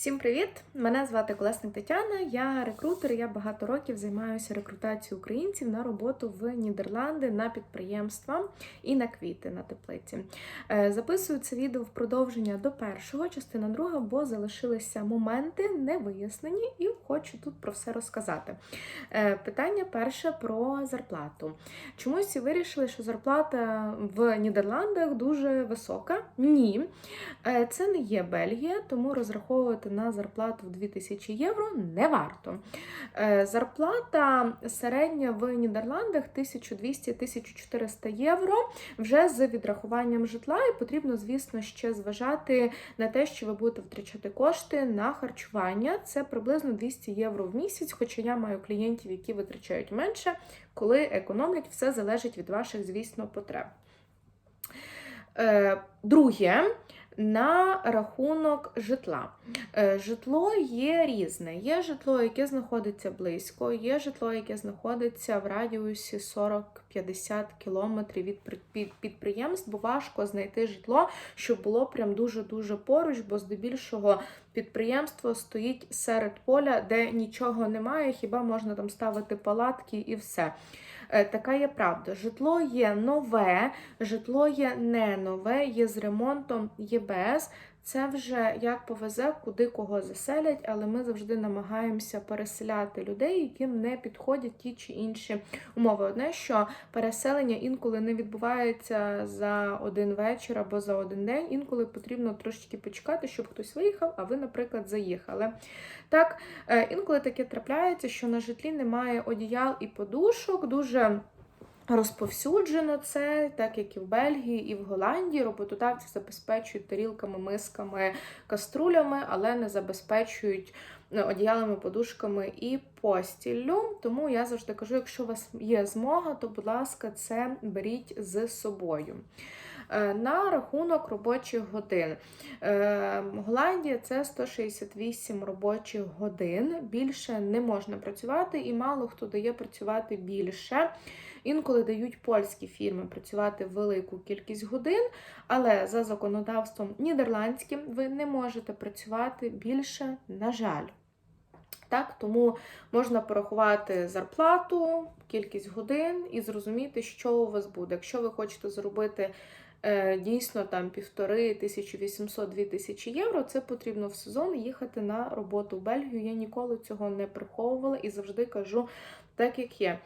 Всім привіт! Мене звати Колесник Тетяна. Я рекрутер. Я багато років займаюся рекрутацією українців на роботу в Нідерланди на підприємства і на квіти на теплиці. Е, Записую це відео в продовження до першого, частина друга, бо залишилися моменти не вияснені, і хочу тут про все розказати. Е, Питання перше про зарплату. Чомусь вирішили, що зарплата в Нідерландах дуже висока. Ні, Е, це не є Бельгія, тому розраховувати на зарплату в 2000 євро не варто. Е, Зарплата середня в Нідерландах 1200-1400 євро вже з відрахуванням житла, і потрібно, звісно, ще зважати на те, що ви будете втрачати кошти на харчування. Це приблизно 200 євро в місяць, хоча я маю клієнтів, які витрачають менше, коли економлять, все залежить від ваших, звісно, потреб. Е, Друге, на рахунок житла. Е, Житло є різне. Є житло, яке знаходиться близько, є житло, яке знаходиться в радіусі 40-50 кілометрів від при- підприємств, бо важко знайти житло, щоб було прям дуже-дуже поруч, бо здебільшого підприємство стоїть серед поля, де нічого немає, хіба можна там ставити палатки і все. Е, Така є правда. Житло є нове, житло є не нове, є з ремонтом, є без. Це вже як повезе, куди кого заселять, але ми завжди намагаємося переселяти людей, яким не підходять ті чи інші умови. Одне, що переселення інколи не відбувається за один вечір або за один день. Інколи потрібно трошечки почекати, щоб хтось виїхав, а ви, наприклад, заїхали. Так, е, інколи таке трапляється, що на житлі немає одіял і подушок. Дуже Розповсюджено це, так як і в Бельгії, і в Голландії. Роботодавці забезпечують тарілками, мисками, каструлями, але не забезпечують е, одіялами, подушками і постіллю. Тому я завжди кажу: якщо у вас є змога, то, будь ласка, це беріть з собою. Е, На рахунок робочих годин. Е, Голландія це 168 робочих годин. Більше не можна працювати, і мало хто дає працювати більше. Інколи дають польські фірми працювати велику кількість годин, але за законодавством нідерландським ви не можете працювати більше, на жаль. Так, тому можна порахувати зарплату, кількість годин і зрозуміти, що у вас буде. Якщо ви хочете зробити е, дійсно там півтори 1800-2 тисячі євро, це потрібно в сезон їхати на роботу в Бельгію. Я ніколи цього не приховувала і завжди кажу так, як є.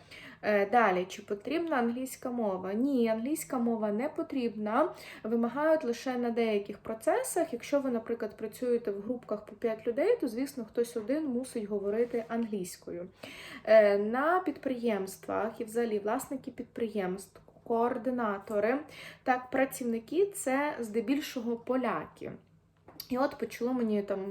Е, Далі, чи потрібна англійська мова? Ні, англійська мова не потрібна. Вимагають лише на деяких процесах. Якщо ви, наприклад, працюєте в групках по 5 людей, то, звісно, хтось один мусить говорити англійською. Е, На підприємствах і взагалі власники підприємств, координатори, так, працівники це здебільшого поляки. І от почало мені там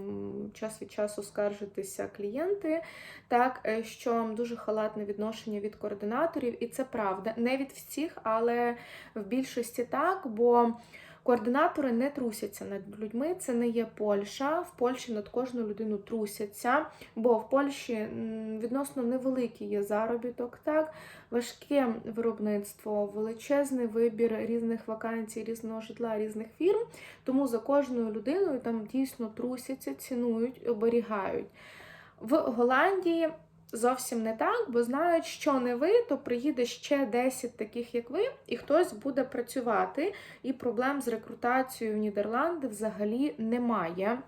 час від часу скаржитися клієнти, так е, що дуже халатне відношення від координаторів, і це правда. Не від всіх, але в більшості так, бо координатори не трусяться над людьми. Це не є Польща. В Польщі над кожну людину трусяться, бо в Польщі відносно невеликий є заробіток, так, важке виробництво, величезний вибір різних вакансій, різного житла, різних фірм. Тому за кожною людиною там дійсно трусяться, цінують, оберігають. В Голландії зовсім не так, бо знають, що не ви, то приїде ще 10 таких, як ви, і хтось буде працювати. І проблем з рекрутацією в Нідерланди взагалі немає.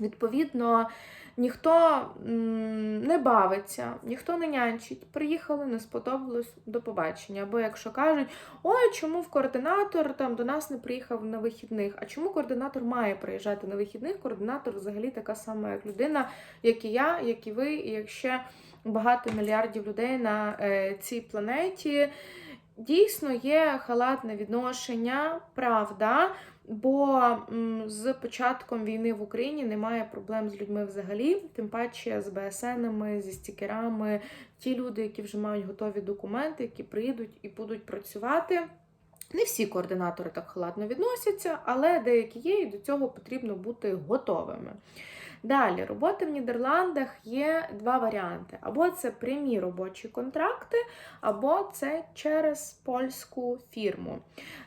Відповідно, ніхто не бавиться, ніхто не нянчить. Приїхали, не сподобалось до побачення. Або якщо кажуть, ой, чому в координатор там до нас не приїхав на вихідних? А чому координатор має приїжджати на вихідних? Координатор взагалі така сама, як людина, як і я, як і ви, і як ще багато мільярдів людей на е, цій планеті. Дійсно є халатне відношення, правда. Бо з початком війни в Україні немає проблем з людьми взагалі, тим паче з БСНами, зі стікерами. Ті люди, які вже мають готові документи, які приїдуть і будуть працювати. Не всі координатори так халатно відносяться, але деякі є, і до цього потрібно бути готовими. Далі, робота в Нідерландах є два варіанти: або це прямі робочі контракти, або це через польську фірму.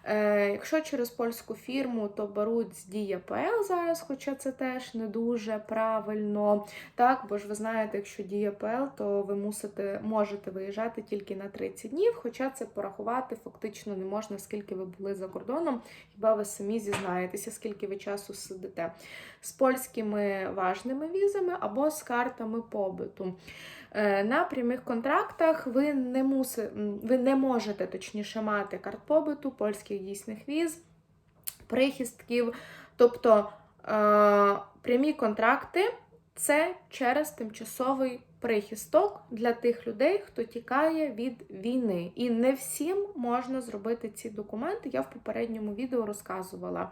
Е, Якщо через польську фірму, то беруть з ДІЯПЛ зараз, хоча це теж не дуже правильно. Так, бо ж ви знаєте, якщо ДІЯПЛ, то ви мусите, можете виїжджати тільки на 30 днів, хоча це порахувати фактично не можна, скільки ви були за кордоном, хіба ви самі зізнаєтеся, скільки ви часу сидите. З польськими важними візами або з картами побиту. Е, На прямих контрактах ви не муси, ви не можете точніше мати карт побиту, польських дійсних віз, прихистків. Тобто е, прямі контракти це через тимчасовий прихисток для тих людей, хто тікає від війни. І не всім можна зробити ці документи. Я в попередньому відео розказувала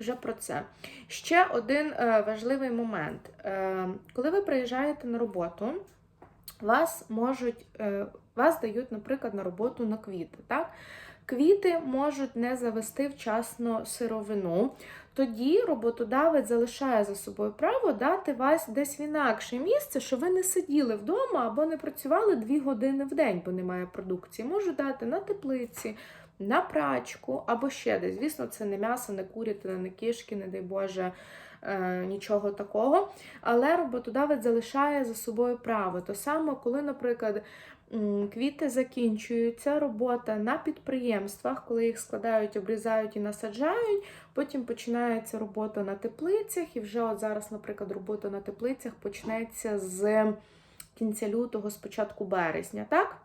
вже про це. Ще один е, важливий момент. Е, коли ви приїжджаєте на роботу, вас можуть, е, вас дають, наприклад, на роботу на квіти. Так? Квіти можуть не завести вчасно сировину. Тоді роботодавець залишає за собою право дати вас десь в інакше місце, що ви не сиділи вдома або не працювали дві години в день, бо немає продукції. Можуть дати на теплиці, на прачку або ще десь. Звісно, це не м'ясо, не курятина, не кишки, не дай Боже, нічого такого. Але роботодавець залишає за собою право. То саме, коли, наприклад, квіти закінчуються, робота на підприємствах, коли їх складають, обрізають і насаджають. Потім починається робота на теплицях, і вже от зараз, наприклад, робота на теплицях почнеться з кінця лютого, з початку березня, так?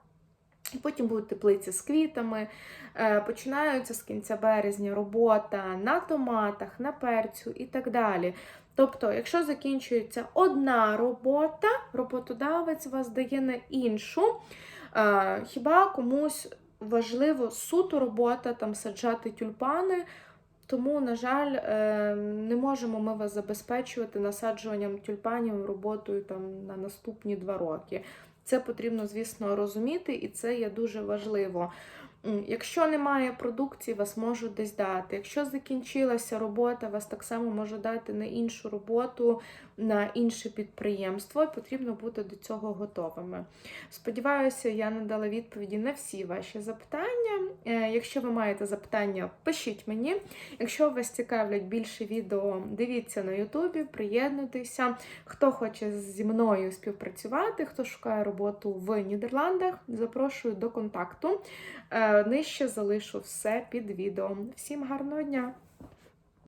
Потім будуть теплиці з квітами. Е, Починаються з кінця березня робота на томатах, на перцю і так далі. Тобто, якщо закінчується одна робота, роботодавець вас дає на іншу. Е, Хіба комусь важливо суто робота, там саджати тюльпани, тому, на жаль, е, не можемо ми вас забезпечувати насаджуванням тюльпанів роботою там на наступні два роки. Це потрібно, звісно, розуміти, і це є дуже важливо. Якщо немає продукції, вас можуть десь дати. Якщо закінчилася робота, вас так само може дати на іншу роботу, на інше підприємство, потрібно бути до цього готовими. Сподіваюся, я надала відповіді на всі ваші запитання. Е, Якщо ви маєте запитання, пишіть мені. Якщо вас цікавлять більше відео, дивіться на Ютубі, приєднуйтеся. Хто хоче зі мною співпрацювати, хто шукає роботу в Нідерландах, запрошую до контакту. Е, Нижче залишу все під відео. Всім гарного дня!